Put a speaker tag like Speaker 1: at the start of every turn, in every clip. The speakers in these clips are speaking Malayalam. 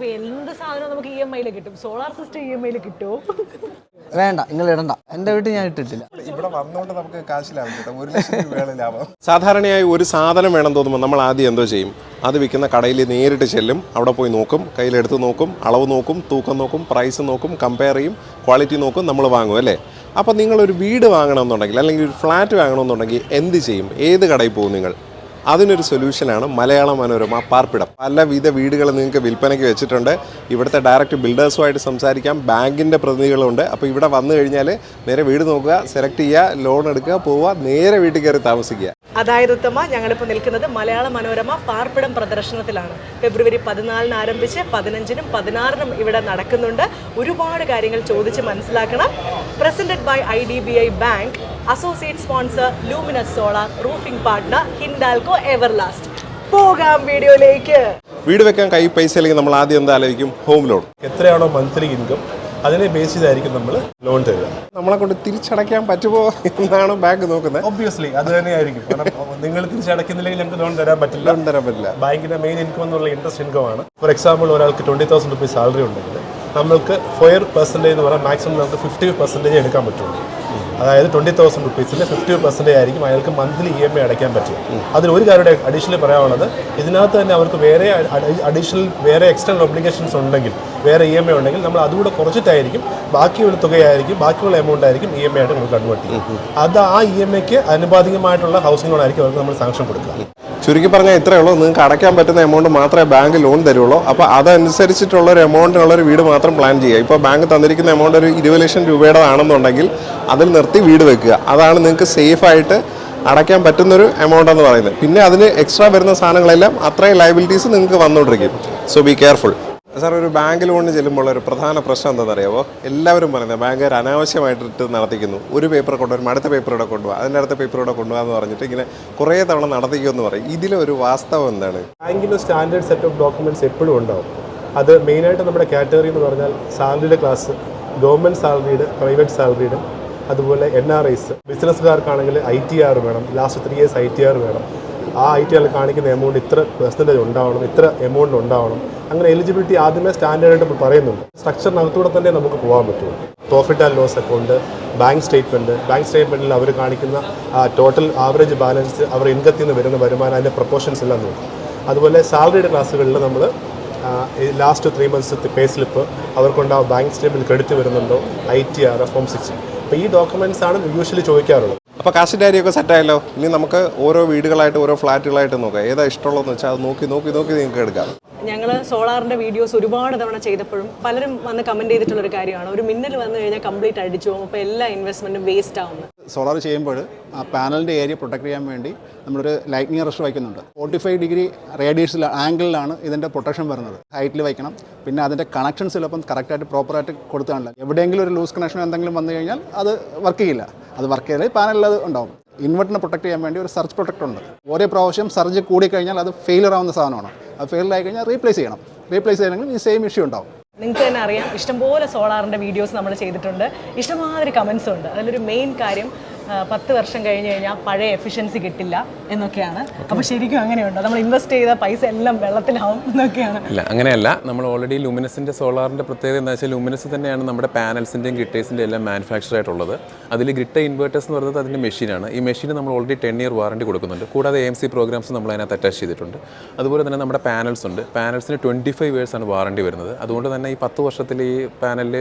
Speaker 1: ഇപ്പൊ എന്ത് സാധനം നമുക്ക് ഇ എം ഐയിൽ കിട്ടും. സോളാർ സിസ്റ്റം ഇ എം ഐയിൽ കിട്ടുമോ
Speaker 2: വേണ്ട നിങ്ങൾ ഇടണ്ട. എന്റെ വീട്ടിൽ ഞാൻ ഇട്ടിട്ടില്ല.
Speaker 3: ഇവിടെ വന്നുകൊണ്ട് നമുക്ക് കാശ് ലാഭം കിട്ടും. ഒരു ലക്ഷം രൂപയാണ് ലാഭം.
Speaker 4: സാധാരണയായി ഒരു സാധനം വേണം തോന്നുമ്പോൾ നമ്മൾ ആദ്യം എന്തോ ചെയ്യും? അത് വിൽക്കുന്ന കടയിൽ നേരിട്ട് ചെല്ലും. അവിടെ പോയി നോക്കും. കയ്യിലെടുത്ത് നോക്കും. അളവ് നോക്കും. തൂക്കം നോക്കും. പ്രൈസ് നോക്കും. കമ്പയർ ചെയ്യും. ക്വാളിറ്റി നോക്കും. നമ്മൾ വാങ്ങും അല്ലേ? അപ്പോൾ നിങ്ങളൊരു വീട് വാങ്ങണമെന്നുണ്ടെങ്കിൽ അല്ലെങ്കിൽ ഒരു ഫ്ലാറ്റ് വാങ്ങണമെന്നുണ്ടെങ്കിൽ എന്ത് ചെയ്യും? ഏത് കടയിൽ പോകും നിങ്ങൾ? അതിനൊരു സൊല്യൂഷനാണ് മലയാള മനോരമ പാർപ്പിടം. പലവിധ വീടുകൾ നിങ്ങൾക്ക് വിൽപ്പനയ്ക്ക് വെച്ചിട്ടുണ്ട്. ഇവിടുത്തെ ഡയറക്റ്റ് ബിൽഡേഴ്സുമായിട്ട് സംസാരിക്കാം. ബാങ്കിന്റെ പ്രതിനിധികളുണ്ട്. അപ്പോൾ ഇവിടെ വന്നു കഴിഞ്ഞാൽ നേരെ വീട് നോക്കുക സെലക്ട് ചെയ്യുക ലോൺ എടുക്കുക പോവുക നേരെ വീട്ടിൽ കയറി താമസിക്കുക.
Speaker 1: അതായത് ഉത്തമ ഞങ്ങളിപ്പോൾ നിൽക്കുന്നത് മലയാള മനോരമ പാർപ്പിടം പ്രദർശനത്തിലാണ്. ഫെബ്രുവരി പതിനാലിന് ആരംഭിച്ച് പതിനഞ്ചിനും പതിനാറിനും ഇവിടെ നടക്കുന്നുണ്ട്. ഒരുപാട് കാര്യങ്ങൾ ചോദിച്ച് മനസ്സിലാക്കണം. Presented by I bank associate sponsor Luminous solar roofing partner Hindalco Everlast പോകാം വീഡിയോയിലേക്ക്.
Speaker 4: വീട് വെക്കാൻ കൈ പൈസ അല്ലെങ്കിൽ നമ്മൾ ആദ്യം എന്താ ആലോചിക്കും? ഹോം ലോൺ
Speaker 3: എത്രയാണോ മന്ത്ലി ഇൻകം അതിനെ ബേസ് ചെയ്തായിരിക്കും നമ്മൾ ലോൺ തരിക.
Speaker 4: നമ്മളെ കൊണ്ട് തിരിച്ചടയ്ക്കാൻ പറ്റുമോ എന്നാണ് ബാങ്ക് നോക്കുന്നത്.
Speaker 3: ഒബ്വിയസ്ലി അത് തന്നെയായിരിക്കും. കാരണം നിങ്ങൾ തിരിച്ചടയ്ക്കുന്നില്ലെങ്കിൽ ഞങ്ങൾക്ക് ലോൺ തരാൻ പറ്റില്ല.
Speaker 4: ലോൺ തരാൻ പറ്റില്ല.
Speaker 3: ബാങ്കിന്റെ മെയിൻ ഇൻകം എന്നുള്ള ഇൻട്രസ്റ്റ് ഇൻകം ആണ്. ഫോർ എക്സാമ്പിൾ ഒരാൾക്ക് ട്വന്റി തൗസൻഡ് റുപ്പീസ് സാലറി ഉണ്ടെങ്കിൽ നമ്മൾക്ക് ഫോർ പെർസെന്റേജ് എന്ന് പറഞ്ഞാൽ മാക്സിമം നമുക്ക് ഫിഫ്റ്റി പെർസെന്റേജ് എടുക്കാൻ പറ്റുള്ളൂ. അതായത് ട്വന്റി തൗസൻഡ് റുപ്പീസിന്റെ ഫിഫ്റ്റി പെർസെന്റേജ് ആയിരിക്കും അയാൾക്ക് മന്ത്ലി ഇ എം ഐ അടയ്ക്കാൻ പറ്റും അതിൽ ഒരു കാര്യം അഡീഷണൽ പറയാനുള്ളത് ഇതിനകത്ത് തന്നെ അവർക്ക് വേറെ അഡീഷണൽ വേറെ എക്സ്റ്റേണൽ ഒബ്ലിഗേഷൻസ് ഉണ്ടെങ്കിൽ വേറെ ഇ എം ഐ ഉണ്ടെങ്കിൽ നമ്മൾ അതുകൂടെ കുറച്ചിട്ടായിരിക്കും. ബാക്കിയുള്ള തുകയായിരിക്കും ബാക്കിയുള്ള എമൗണ്ട് ആയിരിക്കും ഇ എം ഐ ആയിട്ട് നമ്മൾ കൺവേർട്ട് ചെയ്യും. അത് ആ ഇ എം ഐക്ക് അനുപാതികമായിട്ടുള്ള ഹൗസിംഗ് ലോൺ ആയിരിക്കും അവർക്ക് നമ്മൾ സാങ്ഷൻ കൊടുക്കുക.
Speaker 4: ചുരുക്കി പറഞ്ഞാൽ ഇത്രയേ ഉള്ളൂ. നിങ്ങൾക്ക് അടയ്ക്കാൻ പറ്റുന്ന എമൗണ്ട് മാത്രമേ ബാങ്ക് ലോൺ തരുള്ളൂ. അപ്പോൾ അതനുസരിച്ചിട്ടുള്ള ഒരു എമൗണ്ടിനുള്ള ഒരു വീട് മാത്രം പ്ലാൻ ചെയ്യുക. ഇപ്പോൾ ബാങ്ക് തന്നിരിക്കുന്ന എമൗണ്ട് ഒരു ഇരുപത് ലക്ഷം രൂപയുടെ ആണെന്നുണ്ടെങ്കിൽ അതിൽ നിർത്തി വീട് വെക്കുക. അതാണ് നിങ്ങൾക്ക് സേഫായിട്ട് അടയ്ക്കാൻ പറ്റുന്നൊരു എമൗണ്ട് എന്ന് പറയുന്നത്. പിന്നെ അതിന് എക്സ്ട്രാ വരുന്ന സാധനങ്ങളെല്ലാം അത്രയും ലയബിലിറ്റീസ് നിങ്ങൾക്ക് വന്നുകൊണ്ടിരിക്കും. സോ ബി കെയർഫുൾ സാർ ഒരു ബാങ്ക് ലോണിന് ചെല്ലുമ്പോൾ ഒരു പ്രധാന പ്രശ്നം എന്താണെന്ന് അറിയാമോ എല്ലാവരും പറയുന്നത് ബാങ്കുകാർ അനാവശ്യമായിട്ട് നടത്തിക്കുന്നു. ഒരു പേപ്പർ കൊണ്ടുവരും അടുത്ത പേപ്പർ ഇവിടെ കൊണ്ടുപോകുക അതിന്റെ അടുത്ത പേപ്പർ ഇവിടെ കൊണ്ടുപോകാന്ന് പറഞ്ഞിട്ട് ഇങ്ങനെ കുറേ തവണ നടത്തിക്കുമെന്ന് പറയും. ഇതിലൊരു വാസ്തവം എന്താണ്?
Speaker 3: ബാങ്കിന് സ്റ്റാൻഡേർഡ് സെറ്റ് ഓഫ് ഡോക്യുമെന്റ്സ് എപ്പോഴും ഉണ്ടാവും. അത് മെയിനായിട്ട് നമ്മുടെ കാറ്റഗറി എന്ന് പറഞ്ഞാൽ സാലറിയുടെ ക്ലാസ് ഗവൺമെന്റ് സാലറിയുടെ പ്രൈവറ്റ് സാലറിയുടെ അതുപോലെ എൻ ആർ ഐസ് ബിസിനസ്സുകാർക്കാണെങ്കിൽ ഐ ടി ആർ വേണം last three years I T R വേണം. ആ ഐ ടി ആറിൽ കാണിക്കുന്ന എമൗണ്ട് ഇത്ര പെർസെന്റേജ് ഉണ്ടാവണം ഇത്ര എമൗണ്ട് ഉണ്ടാവണം. അങ്ങനെ എലിജിബിലിറ്റി ആദ്യമേ സ്റ്റാൻഡേർഡായിട്ട് പറയുന്നുണ്ട്. സ്ട്രക്ചറിനകത്തൂടെ തന്നെ നമുക്ക് പോകാൻ പറ്റും. Profit and loss account bank statement bank സ്റ്റേറ്റ്മെന്റിൽ അവർ കാണിക്കുന്ന ടോട്ടൽ ആവറേജ് ബാലൻസ് അവർ ഇൻകത്തിൽ നിന്ന് വരുന്ന വരുമാനം അതിന്റെ പ്രൊപ്പോർഷൻസ് എല്ലാം നോക്കും. അതുപോലെ സാലറിയുടെ ക്ലാസ്സുകളിൽ നമ്മൾ last three months pay slip അവർക്കുണ്ടാവും bank statement credit വരുന്നുണ്ടോ? I T R form six അപ്പോൾ ഈ ഡോക്യുമെന്റ്സ് ആണ് യൂഷ്വലി ചോദിക്കാറുള്ളത്.
Speaker 4: അപ്പോൾ കാശിന്റെ കാര്യമൊക്കെ സെറ്റായല്ലോ ഇനി നമുക്ക് ഓരോ വീടുകളായിട്ട് ഓരോ ഫ്ലാറ്റുകളായിട്ട് നോക്കാം. ഏതാ ഇഷ്ടമുള്ളതെന്ന് വെച്ചാൽ അത് നോക്കി നോക്കി നോക്കി നിങ്ങൾക്ക് എടുക്കാം.
Speaker 1: ഞങ്ങൾ സോളാറിന്റെ വീഡിയോസ് ഒരുപാട് തവണ ചെയ്തപ്പോഴും പലരും വന്ന് കമന്റ് ചെയ്തിട്ടുള്ള ഒരു കാര്യമാണ്. ഒരു മിന്നൽ വന്നു കഴിഞ്ഞാൽ കംപ്ലീറ്റ് അടിച്ചു പോകും. അപ്പോൾ എല്ലാ ഇൻവെസ്റ്റ്മെന്റും വേസ്റ്റ് ആവുന്നു.
Speaker 5: സോളാർ ചെയ്യുമ്പോൾ ആ പാനലിന്റെ ഏരിയ പ്രൊട്ടക്ട് ചെയ്യാൻ വേണ്ടി നമ്മളൊരു ലൈറ്റ്നിങ് റഷ് വയ്ക്കുന്നുണ്ട്. ഫോർട്ടി ഫൈവ് ഡിഗ്രി റേഡിയേഷൻ ആംഗിളിലാണ് ഇതിന്റെ പ്രൊട്ടക്ഷൻ വരുന്നത്. ഹൈറ്റിൽ വയ്ക്കണം. പിന്നെ അതിന്റെ കണക്ഷൻസ് ചിലപ്പം കറക്റ്റായിട്ട് പ്രോപ്പറായിട്ട് കൊടുത്താണല്ലോ എവിടെയെങ്കിലും ഒരു ലൂസ് കണക്ഷൻ എന്തെങ്കിലും വന്നു കഴിഞ്ഞാൽ അത് വർക്ക് ചെയ്യില്ല. അത് വർക്ക് ചെയ്താൽ പാനലിൽ അത് ഉണ്ടാവും. ഇൻവെർട്ടറിനെ പ്രൊട്ടക്ട് ചെയ്യാൻ വേണ്ടി ഒരു സർജ് പ്രൊട്ടക്ട് ഉണ്ട്. ഓരോ പ്രാവശ്യം സർജ് കൂടിക്കഴിഞ്ഞാൽ അത് ഫെയിലർ ആവുന്ന സാധനമാണ്. അത് ഫെയിലർ ആയി കഴിഞ്ഞാൽ റീപ്ലേസ് ചെയ്യണം. റീപ്ലേസ് ചെയ്യണമെങ്കിൽ ഈ സെയിം ഇഷ്യൂ ഉണ്ടാവും.
Speaker 1: നിങ്ങൾക്ക് തന്നെ അറിയാം ഇഷ്ടംപോലെ സോളാറിന്റെ വീഡിയോസ് നമ്മൾ ചെയ്തിട്ടുണ്ട്. ഇഷ്ടമാതിരി കമൻസും ഉണ്ട്. അതിലൊരു മെയിൻ കാര്യം പത്ത് വർഷം കഴിഞ്ഞ് കഴിഞ്ഞാൽ പഴയ എഫിഷ്യൻസി കിട്ടില്ല എന്നൊക്കെയാണ്. അപ്പോൾ ശരിക്കും അങ്ങനെയുണ്ട്. നമ്മൾ ഇൻവെസ്റ്റ് ചെയ്ത പൈസ എല്ലാം വെള്ളത്തിലാവും എന്നൊക്കെയാണ്.
Speaker 6: ഇല്ല അങ്ങനെയല്ല. നമ്മൾ ഓൾറെഡി ലുമിനസിന്റെ സോളാറിന്റെ പ്രത്യേകത എന്താ വെച്ചാൽ ലുമിനസ് തന്നെയാണ് നമ്മുടെ പാനൽസിന്റെയും കിട്ടേഴ്സിന്റെയും എല്ലാം മാനുഫാക്ചർ ആയിട്ടുള്ളത്. അതിൽ ഗ്രിട്ട ഇൻവേർട്ടേഴ്സ് എന്ന് പറയുന്നത് അതിന്റെ മെഷീനാണ്. ഈ മെഷീന് നമ്മൾ ഓൾറെഡി ടെൻ ഇയർ വാറണ്ടി കൊടുക്കുന്നുണ്ട്. കൂടാതെ എം സി പ്രോഗ്രാംസ് നമ്മൾ അതിനകത്ത് അറ്റാച്ച് ചെയ്തിട്ടുണ്ട്. അതുപോലെ തന്നെ നമ്മുടെ പാനൽസ് ഉണ്ട്. പാനൽസിന് ട്വന്റി ഫൈവ് ആണ് വാറണ്ടി വരുന്നത്. അതുകൊണ്ട് തന്നെ ഈ പത്ത് വർഷത്തിൽ ഈ പാനലിൽ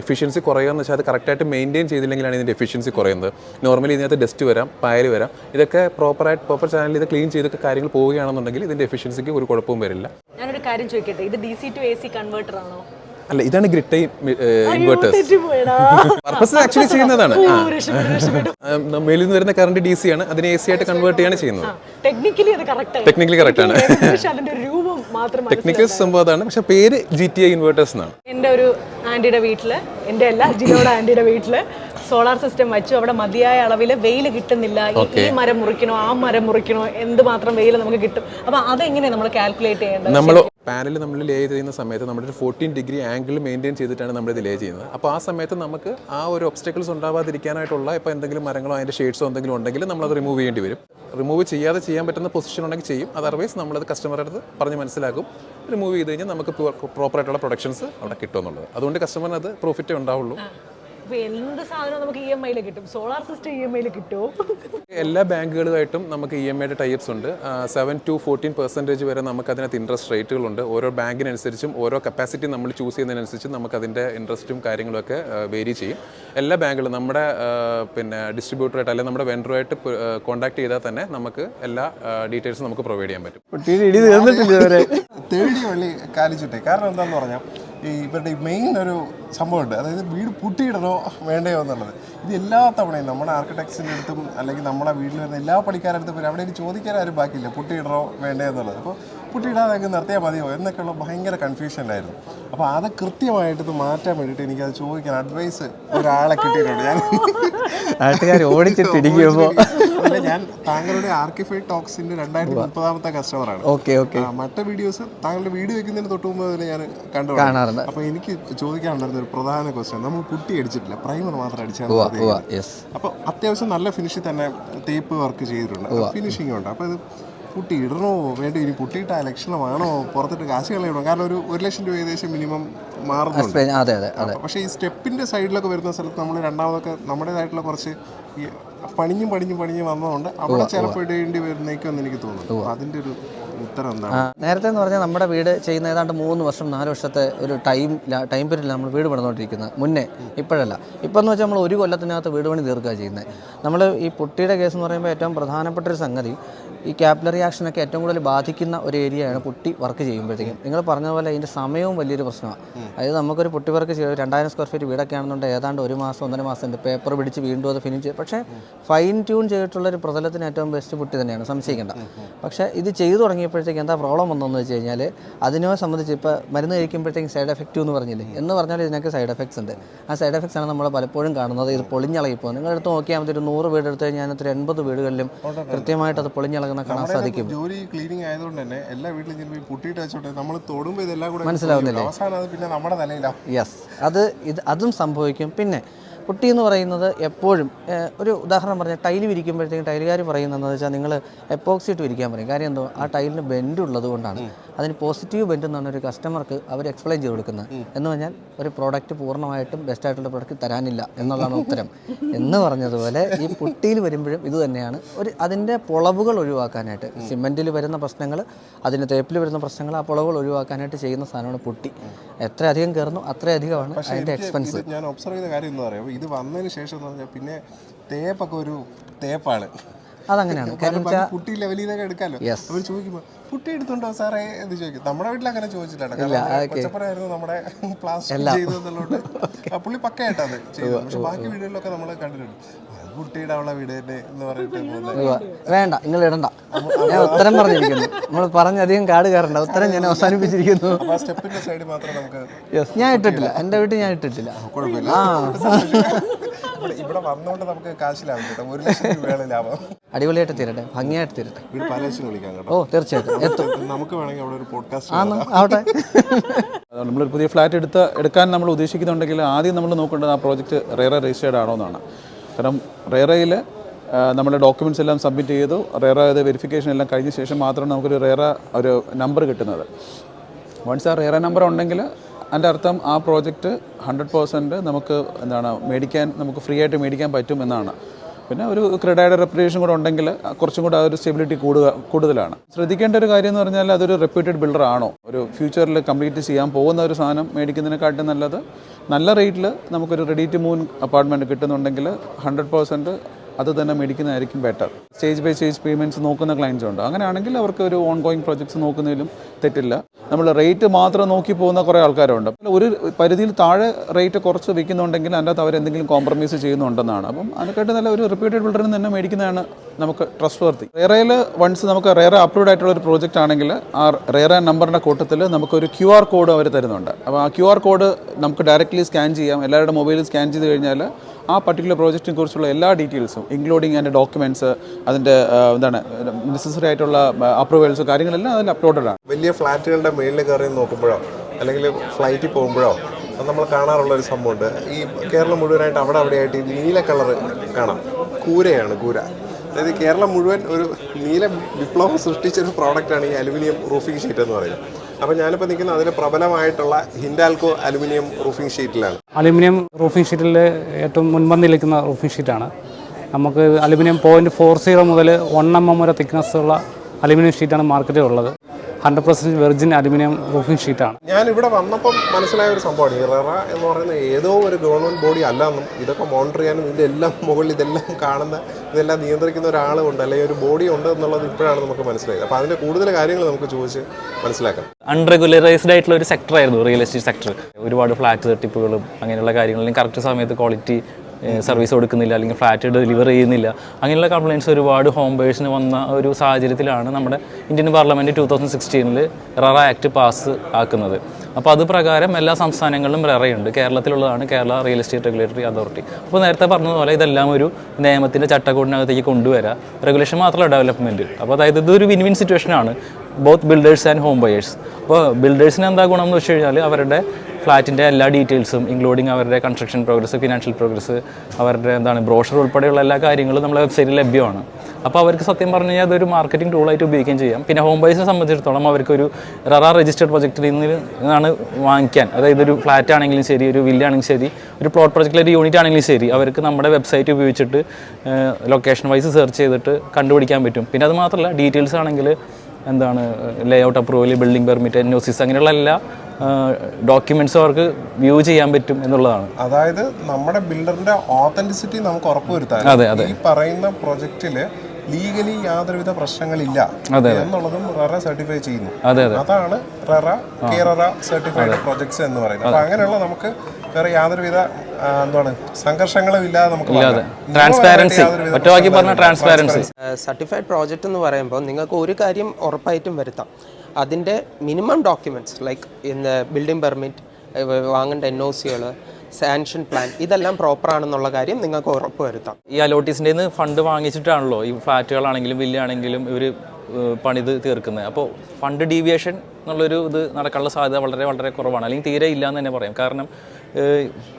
Speaker 6: എഫിഷ്യൻസി കുറയുക എന്ന് വെച്ചാൽ അത് കറക്റ്റായിട്ട് മെയിന്റെയിൻ ചെയ്തില്ലെങ്കിലാണ് ഇതിന്റെ എഫിഷ്യൻസി കുറയുന്നത്. നോർമലി ഇതിനകത്ത് ഡസ്റ്റ് വരാം പായൽ വരാം. ഇതൊക്കെ പ്രോപ്പറായിട്ട് പ്രോപ്പർ ചാനൽ ഇത് ക്ലീൻ ചെയ്തൊക്കെ കാര്യങ്ങൾ പോവുകയാണെന്നുണ്ടെങ്കിൽ ഇതിന്റെ എഫിഷ്യൻസിക്ക് ഒരു കുഴപ്പവും വരില്ല.
Speaker 1: ഞാനൊരു കാര്യം ചോദിക്കട്ടെ? ഇത് D C to A C converter ആണോ?
Speaker 6: അല്ല ഇതാണ് ഇൻവേർട്ടേഴ്സ്
Speaker 1: തെറ്റിപ്പോയടാ.
Speaker 6: പർപ്പസ് ആക്ച്വലി ചെയ്യുന്നതാണ്. മേളിൽ നിന്ന് വരുന്ന കറണ്ട് ഡി സി ആണ്. അതിനെ എ സി ആയിട്ട് കൺവേർട്ട് ചെയ്യാണ് ചെയ്യുന്നത്.
Speaker 1: ടെക്നിക്കലി അത് കറക്റ്റ്
Speaker 6: ടെക്നിക്കലി ആണ്. ടെക്നിക്കൽ സംഭവം അതാണ് പക്ഷെ പേര് ജി ടി ഐ ഇൻവേർട്ടേഴ്സ് എന്നാണ്.
Speaker 1: എന്റെ ഒരു ആന്റിയുടെ വീട്ടിൽ എന്റെ എല്ലാ ജില്ലയുടെ ആന്റിയുടെ വീട്ടിൽ സോളാർ സിസ്റ്റം വെച്ചു. അവിടെ മതിയായ അളവിൽ വെയിൽ കിട്ടുന്നില്ല. ഈ- ഈ മരം മുറിക്കണോ ആ മരം മുറിക്കണോ എന്ത് മാത്രം വെയിൽ നമുക്ക് കിട്ടും? അപ്പൊ അതെങ്ങനെയാണ് നമ്മൾ കാൽക്കുലേറ്റ് ചെയ്യേണ്ടത്?
Speaker 6: നമ്മൾ പാനൽ നമ്മൾ ലേ ചെയ്യുന്ന സമയത്ത് നമ്മളൊരു ഫോർട്ടീൻ ഡിഗ്രി ആംഗിൾ മെയിന്റെയിൻ ചെയ്തിട്ടാണ് നമ്മൾ ഇത് ലേ ചെയ്യുന്നത്. അപ്പോൾ ആ സമയത്ത് നമുക്ക് ആ ഒരു ഒബ്സ്റ്റക്കിൾസ് ഉണ്ടാവാതിരിക്കാനായിട്ടുള്ള ഇപ്പോൾ എന്തെങ്കിലും മരങ്ങളോ അതിന്റെ ഷെയ്ഡ്സോ എന്തെങ്കിലും ഉണ്ടെങ്കിൽ നമ്മളത് റിമൂവ് ചെയ്യേണ്ടി വരും. റിമൂവ് ചെയ്യാതെ ചെയ്യാൻ പറ്റുന്ന പൊസിഷൻ ഉണ്ടെങ്കിൽ ചെയ്യും. അതർവൈസ് നമ്മളത് കസ്റ്റമറുടെ അടുത്ത് പറഞ്ഞ് മനസ്സിലാക്കും. റിമൂവ് ചെയ്ത് കഴിഞ്ഞാൽ നമുക്ക് പ്രോപ്പറായിട്ടുള്ള പ്രൊഡക്ഷൻസ് അവിടെ കിട്ടുമെന്നുള്ളത് അതുകൊണ്ട് കസ്റ്റമറിന് അത് പ്രോഫിറ്റേ ഉണ്ടാവുള്ളൂ.
Speaker 1: എന്ത് സാധനവും നമുക്ക് ഇ എം ഐയിൽ കിട്ടും. സോളാർ സിസ്റ്റം ഇ എം ഐയിൽ കിട്ടുമോ
Speaker 6: എല്ലാ ബാങ്കുകളുമായിട്ടും നമുക്ക് ഇ എം ഐയുടെ ടൈപ്സ് ഉണ്ട്. സെവൻ ടു ഫോർട്ടീൻ പെർസെന്റേജ് വരെ നമുക്ക് അതിനകത്ത് ഇൻട്രസ്റ്റ് റേറ്റുകളുണ്ട് ഓരോ ബാങ്കിനനുസരിച്ചും ഓരോ കപ്പാസിറ്റി നമ്മൾ ചൂസ് ചെയ്യുന്നതിനനുസരിച്ച് നമുക്ക് അതിന്റെ ഇൻട്രസ്റ്റും കാര്യങ്ങളൊക്കെ വേരി ചെയ്യും. എല്ലാ ബാങ്കുകളും നമ്മുടെ പിന്നെ ഡിസ്ട്രിബ്യൂട്ടറായിട്ട് അല്ലെങ്കിൽ നമ്മുടെ വെൻഡറുമായിട്ട് കോൺടാക്ട് ചെയ്താൽ തന്നെ നമുക്ക് എല്ലാ ഡീറ്റെയിൽസും നമുക്ക് പ്രൊവൈഡ് ചെയ്യാൻ പറ്റും.
Speaker 2: കുട്ടിയുടെ ഇടി തീർന്നിട്ടില്ല ഇതുവരെ.
Speaker 4: തേടി വള്ളി കാലിച്ചുട്ടെ. കാരണം എന്താണെന്ന് പറഞ്ഞാൽ ഈ ഇവരുടെ മെയിൻ ഒരു സംഭവമുണ്ട്. അതായത് വീട് പൂട്ടിയിടണോ വേണ്ടയോ എന്നുള്ളത്. ഇത് എല്ലാ തവണയും നമ്മുടെ ആർക്കിടെക്ട്സിന്റെ അടുത്തും അല്ലെങ്കിൽ നമ്മുടെ വീട്ടിൽ വരുന്ന എല്ലാ പണിക്കാരുടെ അടുത്തും അവിടെ ഇനി ചോദിക്കാൻ ആരും ബാക്കിയില്ല. പൂട്ടിയിടണോ വേണ്ടയോ എന്നുള്ളത്. അപ്പോൾ പുട്ടിയിടാതെ അങ്ങ് നിർത്തിയാൽ മതിയോ എന്നൊക്കെയുള്ള ഭയങ്കര കൺഫ്യൂഷനിലായിരുന്നു അപ്പോൾ അത് കൃത്യമായിട്ട് ഇത് മാറ്റാൻ വേണ്ടിയിട്ട് എനിക്കത് ചോദിക്കാൻ അഡ്വൈസ് ഒരാളെ കിട്ടിയിട്ടുണ്ട്. ഞാൻ
Speaker 2: നാട്ടുകാർ ഓടിച്ചിട്ട് ഇടിക്കുമ്പോൾ
Speaker 4: അല്ല, ഞാൻ താങ്കളുടെ ആർക്കിഫൈ ടോക്സിന്റെ രണ്ടായിരത്തി മുപ്പതാമത്തെ കസ്റ്റമറാണ്
Speaker 2: ഓക്കെ ഓക്കെ.
Speaker 4: മറ്റു വീഡിയോസ് താങ്കളുടെ വീഡിയോ വെക്കുന്നതിന് തൊട്ട് മുമ്പ് തന്നെ ഞാൻ കണ്ടു
Speaker 2: കാണാറുണ്ട്.
Speaker 4: അപ്പോൾ എനിക്ക് ചോദിക്കാനുണ്ടായിരുന്ന ഒരു പ്രധാന ക്വസ്റ്റ്യൻ നമ്മൾ പുട്ടി അടിച്ചിട്ടില്ല പ്രൈമർ മാത്രം അടിച്ചാൽ അപ്പോൾ അത്യാവശ്യം നല്ല ഫിനിഷിൽ തന്നെ തേപ്പ് വർക്ക് ചെയ്തിട്ടുണ്ട്. ഫിനിഷിംഗ് ഉണ്ട്. അപ്പോൾ ഇത് പുട്ടി ഇടണോ? വേണ്ട ഇനി പുട്ടിയിട്ട ലക്ഷണമാണോ പുറത്തിട്ട് കാശ് കളയണോ? കാരണം ഒരു ഒരു ലക്ഷം രൂപ ഏകദേശം മിനിമം മാറുന്നുണ്ട്.
Speaker 2: അതെ അതെ അതെ.
Speaker 4: പക്ഷേ ഈ സ്റ്റെപ്പിന്റെ സൈഡിലൊക്കെ വരുന്ന സ്ഥലത്ത് നമ്മൾ രണ്ടാമതൊക്കെ നമ്മുടേതായിട്ടുള്ള കുറച്ച് ഈ പണിഞ്ഞും പണിഞ്ഞും പണിഞ്ഞും വന്നതുകൊണ്ട് അവിടെ ചിലപ്പോൾ ഇടേണ്ടി എനിക്ക് തോന്നുന്നു. അതിന്റെ ഒരു ഉത്തരം എന്താണ്?
Speaker 2: നേരത്തെ എന്ന് പറഞ്ഞാൽ നമ്മുടെ വീട് ചെയ്യുന്ന ഏതാണ്ട് മൂന്ന് വർഷം നാല് വർഷത്തെ ഒരു ടൈം ടൈം പീരീഡിൽ നമ്മൾ വീട് പണിതുകൊണ്ടിരിക്കുന്നത് മുന്നേ ഇപ്പോഴല്ല. ഇപ്പം എന്ന് വെച്ചാൽ നമ്മൾ ഒരു കൊല്ലത്തിനകത്ത് വീട് പണി തീർക്കുക ചെയ്യുന്നത് നമ്മൾ ഈ പുട്ടിയുടെ കേസ് എന്ന് പറയുമ്പോൾ ഏറ്റവും പ്രധാനപ്പെട്ട ഒരു സംഗതി ഈ ക്യാപിലറി ആക്ഷനൊക്കെ ഏറ്റവും കൂടുതൽ ബാധിക്കുന്ന ഒരു ഏരിയയാണ് പുട്ടി വർക്ക് ചെയ്യുമ്പോഴത്തേക്കും. നിങ്ങൾ പറഞ്ഞ പോലെ അതിന്റെ സമയവും വലിയൊരു പ്രശ്നമാണ് അതായത് നമുക്കൊരു പുട്ടി വർക്ക് ചെയ്ത് രണ്ടായിരം സ്ക്വയർ ഫീറ്റ് വീടൊക്കെ ആണെന്നുണ്ടെങ്കിൽ ഏതാണ്ട് ഒരു മാസം ഒന്നര മാസം ഉണ്ട് പേപ്പർ പിടിച്ച് വീണ്ടും അത് ഫിനിഷ് പക്ഷേ ഫൈൻ ട്യൂൺ ചെയ്തിട്ടുള്ള ഒരു പ്രതലത്തിന് ഏറ്റവും ബെസ്റ്റ് പുട്ടി തന്നെയാണ്. സംശയിക്കേണ്ട. പക്ഷേ ഇത് ചെയ്തു തുടങ്ങിയപ്പോഴത്തേക്ക് എന്താ പ്രോബ്ലം വന്നതെന്ന് വെച്ച് കഴിഞ്ഞാൽ അതിനെ സംബന്ധിച്ച് ഇപ്പോൾ മരുന്ന് കഴിക്കുമ്പോഴത്തേക്കും സൈഡ് എഫക്റ്റ് എന്ന് പറഞ്ഞില്ലേ? എന്ന് പറഞ്ഞാൽ ഇതിനൊക്കെ സൈഡ് എഫക്ട്സ് ഉണ്ട്. ആ സൈഡ് എഫക്ട്സ് ആണ് നമ്മൾ പലപ്പോഴും കാണുന്നത്. ഇത് പൊളിഞ്ഞളകി പോകുന്നത് നിങ്ങൾ എടുത്ത് നോക്കിയാൽ മതി. ഒരു നൂറ് വീട് എടുത്ത് കഴിഞ്ഞാൽ അതിനകത്ത് ഒരു എൺപത് വീടുകളിലും കൃത്യമായിട്ട് അത് പൊളിഞ്ഞളകുന്ന കാണാൻ സാധിക്കും.
Speaker 4: ജോലി ക്ലീനിങ് ആയതുകൊണ്ട് തന്നെ എല്ലാ വീട്ടിലും ചിലപ്പോൾ വെച്ചോട്ടെ. നമ്മൾ തൊടുമ്പോൾ ഇതെല്ലാം കൂടെ
Speaker 2: മനസ്സിലാവുന്നില്ലേ?
Speaker 4: അവസാനം അത് പിന്നെ നമ്മുടെ തലയിലാണ്
Speaker 2: യെസ് അത് ഇത് അതും സംഭവിക്കും. പിന്നെ പുട്ടി എന്ന് പറയുന്നത് എപ്പോഴും ഒരു ഉദാഹരണം പറഞ്ഞാൽ ടൈൽ വിരിക്കുമ്പോഴത്തേക്കും ടൈലുകാർ പറയുന്നതെന്ന് വെച്ചാൽ നിങ്ങൾ എപ്പോക്സി ഇട്ട് വിരിക്കാൻ പറയും. കാര്യം എന്തോ ആ ടൈലിന് ബെൻഡ് ഉള്ളത് കൊണ്ടാണ്. അതിന് പോസിറ്റീവ് ബെൻഡ് എന്നാണ് ഒരു കസ്റ്റമർക്ക് അവർ എക്സ്പ്ലെയിൻ ചെയ്ത് കൊടുക്കുന്നത്. എന്ന് പറഞ്ഞാൽ ഒരു പ്രോഡക്റ്റ് പൂർണമായിട്ടും ബെസ്റ്റ് ആയിട്ടുള്ള പ്രോഡക്റ്റ് തരാനില്ല എന്നുള്ളതാണ് ഉത്തരം. എന്ന് പറഞ്ഞതുപോലെ ഈ പുട്ടിയിൽ വരുമ്പോഴും ഇത് തന്നെയാണ്. ഒരു അതിന്റെ പൊളവുകൾ ഒഴിവാക്കാനായിട്ട് സിമെന്റിൽ വരുന്ന പ്രശ്നങ്ങൾ അതിന് തേപ്പിൽ വരുന്ന പ്രശ്നങ്ങൾ ആ പൊളവുകൾ ഒഴിവാക്കാനായിട്ട് ചെയ്യുന്ന സാധനമാണ് പുട്ടി എത്രയധികം കയറുന്നു അത്രയധികമാണ് അതിന്റെ എക്സ്പെൻസ്
Speaker 4: ഞാൻ ഒബ്സർവ് ചെയ്ത കാര്യം എന്താ പറയുക ഇത് വന്നതിന് ശേഷം എന്ന് പറഞ്ഞാൽ പിന്നെ തേപ്പൊക്കെ ഒരു തേപ്പാണ്.
Speaker 2: അതങ്ങനെയാണ്.
Speaker 4: കുട്ടി ലെവലിൽ നിന്നൊക്കെ എടുക്കാമല്ലോ. അവർ ചോദിക്കുമ്പോൾ പുട്ടി എടുത്തുണ്ടോ സാറേ എന്ന് ചോദിക്കും. നമ്മുടെ വീട്ടിൽ അങ്ങനെ ചോദിച്ചില്ല കേട്ടോ. കാരണം നമ്മുടെ പ്ലാസ്റ്റിക് ചെയ്തു എന്നുള്ളതുകൊണ്ട് ആ, പുള്ളി പക്കയായിട്ടാ അത് ചെയ്തത്. പക്ഷെ ബാക്കി വീടുകളിലൊക്കെ നമ്മൾ കണ്ടിട്ടുണ്ട്. അവളെ വീട് തന്നെ എന്ന് പറഞ്ഞിട്ട്
Speaker 2: വേണ്ട നിങ്ങൾ ഇടണ്ട. ഞാൻ ഉത്തരം പറഞ്ഞിരിക്കുന്നു. നമ്മൾ പറഞ്ഞധികം കാട് കയറണ്ട ഉത്തരം ഞാൻ അവസാനിപ്പിച്ചിരിക്കുന്നു.
Speaker 4: ആ സ്റ്റെപ്പിന്റെ സൈഡ് മാത്രം നമുക്ക്
Speaker 2: യെസ് ഞാൻ ഇട്ടിട്ടില്ല. എന്റെ വീട്ടിൽ ഞാൻ ഇട്ടിട്ടില്ല.
Speaker 4: കുഴപ്പമില്ല.
Speaker 2: ആ.
Speaker 4: ഇവിടെ ഇവിടെ വന്നുകൊണ്ട് നമുക്ക് കാശ് ലാഭം കേട്ടോ. ഒരു ലക്ഷം രൂപയാണ് ലാഭം.
Speaker 2: അടിപൊളിയായിട്ട് തീരട്ടെ. ഭംഗിയായിട്ട് തീരട്ടെ.
Speaker 4: കേട്ടോ.
Speaker 2: ഓ തീർച്ചയായിട്ടും. എത്തും.
Speaker 4: നമുക്ക് വേണമെങ്കിൽ അവിടെ ഒരു പോഡ്കാസ്റ്റ്
Speaker 2: ആവട്ടെ
Speaker 7: നമ്മളൊരു പുതിയ ഫ്ലാറ്റ് എടുത്ത് എടുക്കാൻ നമ്മൾ ഉദ്ദേശിക്കുന്നുണ്ടെങ്കിൽ ആദ്യം നമ്മൾ നോക്കേണ്ടത് ആ പ്രോജക്റ്റ് റേറ രജിസ്റ്റേർഡ് ആണോ എന്നാണ്. കാരണം റേറയിൽ നമ്മുടെ ഡോക്യുമെന്റ്സ് എല്ലാം സബ്മിറ്റ് ചെയ്തു. റേറ ഇത് വെരിഫിക്കേഷൻ എല്ലാം കഴിഞ്ഞ ശേഷം മാത്രമാണ് നമുക്കൊരു റേറ ഒരു നമ്പർ കിട്ടുന്നത്. വൺസ് ആ റേറ നമ്പർ ഉണ്ടെങ്കിൽ അതിന്റെ അർത്ഥം ആ പ്രോജക്റ്റ് ഹൺഡ്രഡ് പേഴ്സന്റ് നമുക്ക് എന്താണ് മേടിക്കാൻ നമുക്ക് ഫ്രീ ആയിട്ട് മേടിക്കാൻ പറ്റും എന്നാണ്. പിന്നെ ഒരു ക്രെഡൈഡ് റെപ്യൂട്ടേഷൻ കൂടെ ഉണ്ടെങ്കിൽ കുറച്ചും കൂടെ ആ ഒരു സ്റ്റെബിലിറ്റി കൂടുക കൂടുതലാണ്. ശ്രദ്ധിക്കേണ്ട ഒരു കാര്യം എന്ന് പറഞ്ഞാൽ അതൊരു റെപ്യൂട്ടഡ് ബിൽഡർ ആണോ? ഒരു ഫ്യൂച്ചറിൽ കംപ്ലീറ്റ് ചെയ്യാൻ പോകുന്ന ഒരു സാധനം മേടിക്കുന്നതിനെക്കാട്ടും നല്ലത് നല്ല റേറ്റിൽ നമുക്കൊരു റെഡി ടു മൂൺ അപ്പാർട്ട്മെന്റ് കിട്ടുന്നുണ്ടെങ്കിൽ ഹൺഡ്രഡ് പേഴ്സന്റ് അത് തന്നെ മേടിക്കുന്നതായിരിക്കും better stage by stage payments നോക്കുന്ന ക്ലയൻസ് ഉണ്ട്. അങ്ങനെയാണെങ്കിൽ അവർക്ക് ഒരു ഓൺ ഗോയിങ് പ്രൊജക്ട്സ് നോക്കുന്നതിലും തെറ്റില്ല. നമ്മൾ റേറ്റ് മാത്രം നോക്കി പോകുന്ന കുറേ ആൾക്കാരുണ്ട്. ഒരു പരിധിയിൽ താഴെ റേറ്റ് കുറച്ച് വിൽക്കുന്നുണ്ടെങ്കിൽ അവർ എന്തെങ്കിലും കോംപ്രമൈസ് ചെയ്യുന്നുണ്ടെന്നാണ്. അപ്പം അതിനെക്കാട്ട് നല്ല ഒരു റിപ്പീറ്റഡ് ബിൽഡറിന് തന്നെ മേടിക്കുന്നതാണ് നമുക്ക് ട്രസ്റ്റ് വർത്തി റേറയിൽ വൺസ് നമുക്ക് റേറ അപ്രൂവ്ഡ് ആയിട്ടുള്ള ഒരു പ്രോജക്റ്റ് ആണെങ്കിൽ ആ റേറ നമ്പറിന്റെ കൂട്ടത്തിൽ നമുക്കൊരു ക്യു ആർ കോഡ് അവർ തരുന്നുണ്ട്. അപ്പോൾ ആ ക്യു ആർ കോഡ് നമുക്ക് ഡയറക്റ്റ്ലി സ്കാൻ ചെയ്യാം. എല്ലാവരുടെ മൊബൈലിൽ സ്കാൻ ചെയ്ത് കഴിഞ്ഞാൽ ആ പർട്ടിക്കുലർ പ്രോജക്റ്റിനെ കുറിച്ചുള്ള എല്ലാ ഡീറ്റെയിൽസും ഇൻക്ലൂഡിങ് അതിന്റെ ഡോക്യുമെന്റ്സ് അതിന്റെ എന്താണ് നെസസറി ആയിട്ടുള്ള അപ്രൂവൽസ് കാര്യങ്ങളെല്ലാം അതിൽ അപ്ലോഡഡ് ആണ്.
Speaker 4: വലിയ ഫ്ലാറ്റുകളുടെ മേളിൽ കയറി നോക്കുമ്പോഴോ അല്ലെങ്കിൽ ഫ്ലൈറ്റിൽ പോകുമ്പോഴോ നമ്മൾ കാണാറുള്ള ഒരു സംഭവമുണ്ട്. ഈ കേരളം മുഴുവനായിട്ട് അവിടെ അവിടെയായിട്ട് ഈ നീല കളർ കാണാം. കൂരയാണ് കൂര. അതായത് കേരളം മുഴുവൻ ഒരു നീല വിപ്ലവം സൃഷ്ടിച്ച ഒരു പ്രോഡക്റ്റാണ് ഈ അലുമിനിയം റൂഫിംഗ് ഷീറ്റ് എന്ന് പറയുന്നത്. അപ്പോൾ ഞാനിപ്പോൾ നിൽക്കുന്ന അതിൽ പ്രബലമായിട്ടുള്ള ഹിൻഡാൽക്കോ അലുമിനിയം റൂഫിംഗ് ഷീറ്റിലാണ്
Speaker 8: അലുമിനിയം റൂഫിംഗ് ഷീറ്റിൽ ഏറ്റവും മുൻപന്തിയിൽ നിൽക്കുന്ന റൂഫിംഗ് ഷീറ്റാണ് നമുക്ക് അലുമിനിയം പോയിന്റ് ഫോർ സീറോ മുതൽ വൺ എം എം വരെ തിക്നെസ് ഉള്ള അലുമിനിയം ഷീറ്റാണ് മാർക്കറ്റിൽ ഉള്ളത്. Hundred percent virgin aluminium roofing ഷീറ്റാണ്
Speaker 4: ഞാൻ ഇവിടെ വന്നപ്പം മനസ്സിലായ ഒരു സംഭവമാണ്. ഈ റെറ എന്ന് പറയുന്നത് ഏതോ ഒരു ഗവൺമെന്റ് ബോഡി അല്ലെന്നും ഇതൊക്കെ മോണിറ്റർ ചെയ്യാനും ഇതിന്റെ എല്ലാം മുകളിൽ ഇതെല്ലാം കാണുന്ന ഇതെല്ലാം നിയന്ത്രിക്കുന്ന ഒരാളുണ്ട് അല്ലെങ്കിൽ ഒരു ബോഡി ഉണ്ട് എന്നുള്ളത് ഇപ്പോഴാണ് നമുക്ക് മനസ്സിലായത്. അപ്പോൾ അതിന്റെ കൂടുതൽ കാര്യങ്ങൾ നമുക്ക് ചോദിച്ച് മനസ്സിലാക്കാം.
Speaker 9: അൺറെഗുലറൈസ്ഡ് ആയിട്ടുള്ള ഒരു സെക്ടർ ആയിരുന്നു റിയൽ എസ്റ്റേറ്റ് സെക്ടർ ഒരുപാട് ഫ്ലാറ്റ് തട്ടിപ്പുകളും അങ്ങനെയുള്ള കാര്യങ്ങളും. കറക്റ്റ് സമയത്ത് ക്വാളിറ്റി സർവീസ് കൊടുക്കുന്നില്ല അല്ലെങ്കിൽ ഫ്ലാറ്റ് ഡെലിവർ ചെയ്യുന്നില്ല. അങ്ങനെയുള്ള കംപ്ലയിൻസ് ഒരുപാട് ഹോം ബേഴ്സിന് വന്ന ഒരു സാഹചര്യത്തിലാണ് നമ്മുടെ ഇന്ത്യൻ പാർലമെന്റ് ടൂ തൗസൻഡ് സിക്സ്റ്റീനിൽ ററ ആക്ട് പാസ് ആക്കുന്നത്. അപ്പോൾ അത് പ്രകാരം എല്ലാ സംസ്ഥാനങ്ങളിലും റെറയുണ്ട് കേരളത്തിലുള്ളതാണ് Kerala real estate regulatory authority അപ്പോൾ നേരത്തെ പറഞ്ഞതുപോലെ ഇതെല്ലാം ഒരു നിയമത്തിന്റെ ചട്ടക്കൂടിനകത്തേക്ക് കൊണ്ടുവരാം. റെഗുലേഷൻ മാത്രമല്ല ഡെവലപ്മെന്റ് അപ്പോൾ അതായത് ഇതൊരു വിൻ വിൻ സിറ്റുവേഷനാണ് both builders and home buyers അപ്പോൾ ബിൽഡേഴ്സിന് എന്താ ഗുണം എന്ന് വെച്ച് കഴിഞ്ഞാൽ അവരുടെ ഫ്ലാറ്റിന്റെ എല്ലാ ഡീറ്റെയിൽസും ഇൻക്ലൂഡിങ് അവരുടെ കൺസ്ട്രക്ഷൻ പ്രോഗ്രസ് ഫിനാൻഷ്യൽ പ്രോഗ്രസ് അവരുടെ എന്താണ് ബ്രോഷർ ഉൾപ്പെടെയുള്ള എല്ലാ കാര്യങ്ങളും നമ്മുടെ വെബ്സൈറ്റിൽ ലഭ്യമാണ്. അപ്പോൾ അവർക്ക് സത്യം പറഞ്ഞു കഴിഞ്ഞാൽ അതൊരു മാർക്കറ്റിംഗ് ടൂളായിട്ട് ഉപയോഗിക്കുകയും ചെയ്യാം. പിന്നെ ഹോം ബൈസിനെ സംബന്ധിച്ചിടത്തോളം അവർക്കൊരു ററ രജിസ്റ്റർഡ് പ്രൊജക്റ്റിൽ നിന്നാണ് വാങ്ങിക്കാൻ അതായത് ഒരു ഫ്ലാറ്റ് ആണെങ്കിലും ശരി ഒരു വില്ല ആണെങ്കിലും ശരി ഒരു പ്ലോട്ട് പ്രൊജക്റ്റിൽ ഒരു യൂണിറ്റ് ആണെങ്കിലും ശരി അവർക്ക് നമ്മുടെ വെബ്സൈറ്റ് ഉപയോഗിച്ചിട്ട് ലൊക്കേഷൻ വൈസ് സെർച്ച് ചെയ്തിട്ട് കണ്ടുപിടിക്കാൻ പറ്റും. പിന്നെ അത് മാത്രമല്ല ഡീറ്റെയിൽസ് ആണെങ്കിൽ എന്താണ് layout approval building permit N O Cs അങ്ങനെയുള്ള എല്ലാ ഡോക്യുമെന്റ്സും അവർക്ക് വ്യൂ ചെയ്യാൻ പറ്റും എന്നുള്ളതാണ്.
Speaker 4: അതായത് നമ്മുടെ ബിൽഡറിന്റെ ഓതന്റിസിറ്റി നമുക്ക് ഉറപ്പുവരുത്താൻ
Speaker 9: അതെ, അതെ.
Speaker 4: ഈ പറയുന്ന പ്രൊജക്റ്റിൽ ലീഗലി യാതൊരുവിധ പ്രശ്നങ്ങളില്ല എന്നുള്ളതും റെറ സർട്ടിഫൈ ചെയ്യുന്നു.
Speaker 9: അതെ അതെ.
Speaker 4: അതാണ് റെറ കേററ സർട്ടിഫൈഡ് പ്രൊജക്ട്സ് എന്ന് പറയുന്നത്. അപ്പൊ അങ്ങനെയുള്ള നമുക്ക് വേറെ യാതൊരുവിധ എന്താണ് സംഘർഷങ്ങളും ഇല്ലാതെ നമുക്ക്.
Speaker 9: ട്രാൻസ്പാരൻസി പറഞ്ഞ ട്രാൻസ്പാരൻസി
Speaker 10: സർട്ടിഫൈഡ് പ്രോജക്റ്റ് എന്ന് പറയുമ്പോൾ നിങ്ങൾക്ക് ഒരു കാര്യം ഉറപ്പായിട്ടും വരുത്താം. അതിന്റെ മിനിമം ഡോക്യുമെന്റ്സ് ലൈക്ക് ഇന്ന് ബിൽഡിംഗ് പെർമിറ്റ് വാങ്ങേണ്ട എൻ ഒ സികൾ സാങ്ഷൻ പ്ലാൻ ഇതെല്ലാം പ്രോപ്പർ ആണെന്നുള്ള കാര്യം നിങ്ങൾക്ക് ഉറപ്പ് വരുത്താം.
Speaker 9: ഈ അലോട്ടീസിന്റെ നിന്ന് ഫണ്ട് വാങ്ങിച്ചിട്ടാണല്ലോ ഈ ഫ്ലാറ്റുകളാണെങ്കിലും വില്ലാണെങ്കിലും ഇവർ പണിത് തീർക്കുന്നത്. അപ്പോൾ ഫണ്ട് ഡീവിയേഷൻ എന്നുള്ളൊരു ഇത് നടക്കാനുള്ള സാധ്യത വളരെ വളരെ കുറവാണ്. അല്ലെങ്കിൽ തീരെ ഇല്ല എന്ന് തന്നെ പറയാം. കാരണം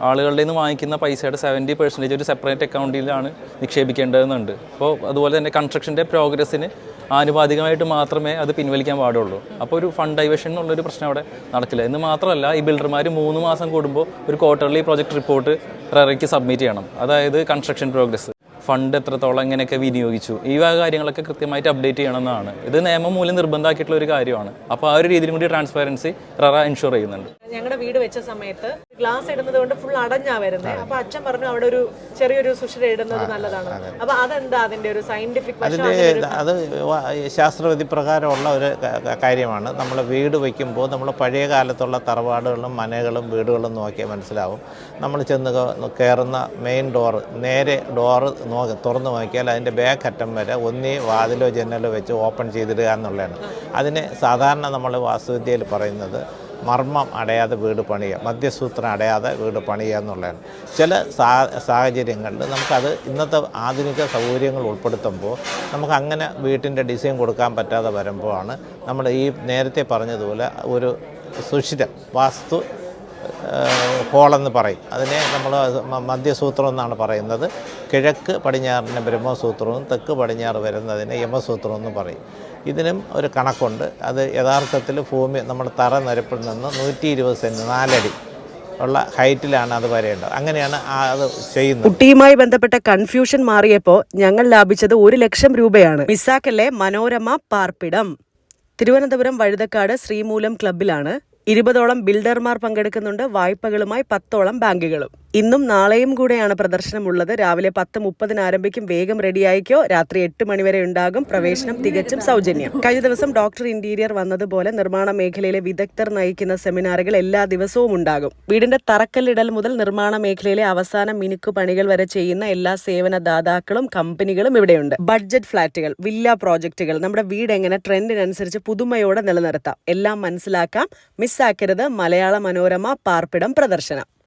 Speaker 9: ആളുകളുടെ നിന്ന് വാങ്ങിക്കുന്ന പൈസയുടെ സെവന്റി പെർസെന്റേജ് ഒരു സെപ്പറേറ്റ് അക്കൗണ്ടിലാണ് നിക്ഷേപിക്കേണ്ടതെന്നുണ്ട്. അപ്പോൾ അതുപോലെ തന്നെ കൺസ്ട്രക്ഷന്റെ പ്രോഗ്രസ്സിന് ആനുപാതികമായിട്ട് മാത്രമേ അത് പിൻവലിക്കാൻ പാടുള്ളൂ. അപ്പോൾ ഒരു ഫണ്ട് ഡൈവേഷൻ എന്നുള്ളൊരു പ്രശ്നം അവിടെ നടക്കില്ല. എന്ന് മാത്രമല്ല ഈ ബിൽഡർമാർ മൂന്ന് മാസം കൂടുമ്പോൾ ഒരു ക്വാർട്ടർലി പ്രോജക്റ്റ് റിപ്പോർട്ട് റെറയ്ക്ക് സബ്മിറ്റ് ചെയ്യണം. അതായത് കൺസ്ട്രക്ഷൻ പ്രോഗ്രസ് ഫണ്ട് എത്രത്തോളം എങ്ങനെയൊക്കെ വിനിയോഗിച്ചു. ഈ വക കാര്യങ്ങളൊക്കെ കൃത്യമായിട്ട് അപ്ഡേറ്റ് ചെയ്യണമെന്നാണ്. ഇത് നിയമം മൂലം നിർബന്ധമാക്കിയിട്ടുള്ള ഒരു കാര്യമാണ്. അപ്പോൾ ആ ഒരു രീതിയിലും കൂടി ട്രാൻസ്പെറൻസി ററ ഇൻഷുർ ചെയ്യുന്നുണ്ട്.
Speaker 1: ഞങ്ങളുടെ വീട് വെച്ച സമയത്ത് ഗ്ലാസ് ഇടുന്നത് കൊണ്ട് ഫുൾ അടഞ്ഞാ വരുന്നത് അപ്പൊ അച്ഛൻ പറഞ്ഞു അവിടെ ഒരു ചെറിയൊരു സുഷിര ഇടുന്നത് നല്ലതാണ്. അപ്പൊ അതെന്താ അതിന്റെ ഒരു സയന്റിഫിക് അതിന്റെ
Speaker 11: അത് ശാസ്ത്രവിധി പ്രകാരമുള്ള ഒരു കാര്യമാണ്. നമ്മൾ വീട് വയ്ക്കുമ്പോൾ നമ്മൾ പഴയ കാലത്തുള്ള തറവാടുകളും മനകളും വീടുകളും നോക്കിയാൽ മനസ്സിലാവും. നമ്മൾ ചെന്ന് കയറുന്ന മെയിൻ ഡോർ നേരെ ഡോർ നോക്കി തുറന്ന് നോക്കിയാൽ അതിന്റെ ബാക്ക് അറ്റം വരെ ഒന്നേ വാതിലോ ജനലോ വെച്ച് ഓപ്പൺ ചെയ്തിടുക എന്നുള്ളതാണ്. അതിന് സാധാരണ നമ്മൾ വാസ്തുവിദ്യയിൽ പറയുന്നത് മർമ്മം അടയാതെ വീട് പണിയുക മധ്യസൂത്രം അടയാതെ വീട് പണിയുക എന്നുള്ളതാണ്. ചില സാഹചര്യങ്ങളിൽ നമുക്കത് ഇന്നത്തെ ആധുനിക സൗകര്യങ്ങൾ ഉൾപ്പെടുത്തുമ്പോൾ നമുക്ക് അങ്ങനെ വീട്ടിന്റെ ഡിസൈൻ കൊടുക്കാൻ പറ്റാതെ വരുമ്പോഴാണ് നമ്മൾ ഈ നേരത്തെ പറഞ്ഞതുപോലെ ഒരു സുഷിരം വാസ്തു ഹോളെന്ന് പറയും. അതിനെ നമ്മൾ മധ്യസൂത്രം എന്നാണ് പറയുന്നത്. കിഴക്ക് പടിഞ്ഞാറിന് ബ്രഹ്മസൂത്രവും തെക്ക് പടിഞ്ഞാറ് വരുന്നതിന് യമസൂത്രം എന്ന് പറയും. ഇതിനും ഒരു കണക്കുണ്ട്. അത് യഥാർത്ഥത്തിൽ ഭൂമി നമ്മുടെ തറ നിരപ്പിൽ നിന്ന് നൂറ്റി ഇരുപത് സെന്റ് നാലടി ഉള്ള ഹൈറ്റിലാണ് അത് വരേണ്ടത്. അങ്ങനെയാണ് അത് ചെയ്യുന്നത്.
Speaker 1: കുട്ടിയുമായി ബന്ധപ്പെട്ട കൺഫ്യൂഷൻ മാറിയപ്പോൾ ഞങ്ങൾ ലാഭിച്ചത് ഒരു ലക്ഷം രൂപയാണ്. മിസാക്കല്ലേ മനോരമ പാർപ്പിടം. തിരുവനന്തപുരം വഴുതക്കാട് ശ്രീമൂലം ക്ലബിലാണ് ഇരുപതോളം ബിൽഡർമാർ പങ്കെടുക്കുന്നുണ്ട്. വായ്പകളുമായി പത്തോളം ബാങ്കുകളും.
Speaker 12: ഇന്നും നാളെയും കൂടെയാണ് പ്രദർശനമുള്ളത്. രാവിലെ പത്ത് മുപ്പതിന് ആരംഭിക്കും. വേഗം റെഡിയായിക്കോ. രാത്രി എട്ട് മണിവരെ ഉണ്ടാകും. പ്രവേശനം തികച്ചും സൗജന്യം. കഴിഞ്ഞ ദിവസം ഡോക്ടർ ഇന്റീരിയർ വന്നതുപോലെ നിർമ്മാണ മേഖലയിലെ വിദഗ്ധർ നയിക്കുന്ന സെമിനാറുകൾ എല്ലാ ദിവസവും ഉണ്ടാകും. വീടിന്റെ തറക്കല്ലിടൽ മുതൽ നിർമ്മാണ മേഖലയിലെ അവസാന മിനുക്കു പണികൾ വരെ ചെയ്യുന്ന എല്ലാ സേവനദാതാക്കളും കമ്പനികളും ഇവിടെയുണ്ട്. ബഡ്ജറ്റ് ഫ്ളാറ്റുകൾ വില്ല പ്രോജക്റ്റുകൾ നമ്മുടെ വീട് എങ്ങനെ ട്രെൻഡിനനുസരിച്ച് പുതുമയോടെ നിലനിർത്താം. എല്ലാം മനസ്സിലാക്കാം. മിസ്സാക്കരുത് മലയാള മനോരമ പാർപ്പിടം പ്രദർശനം.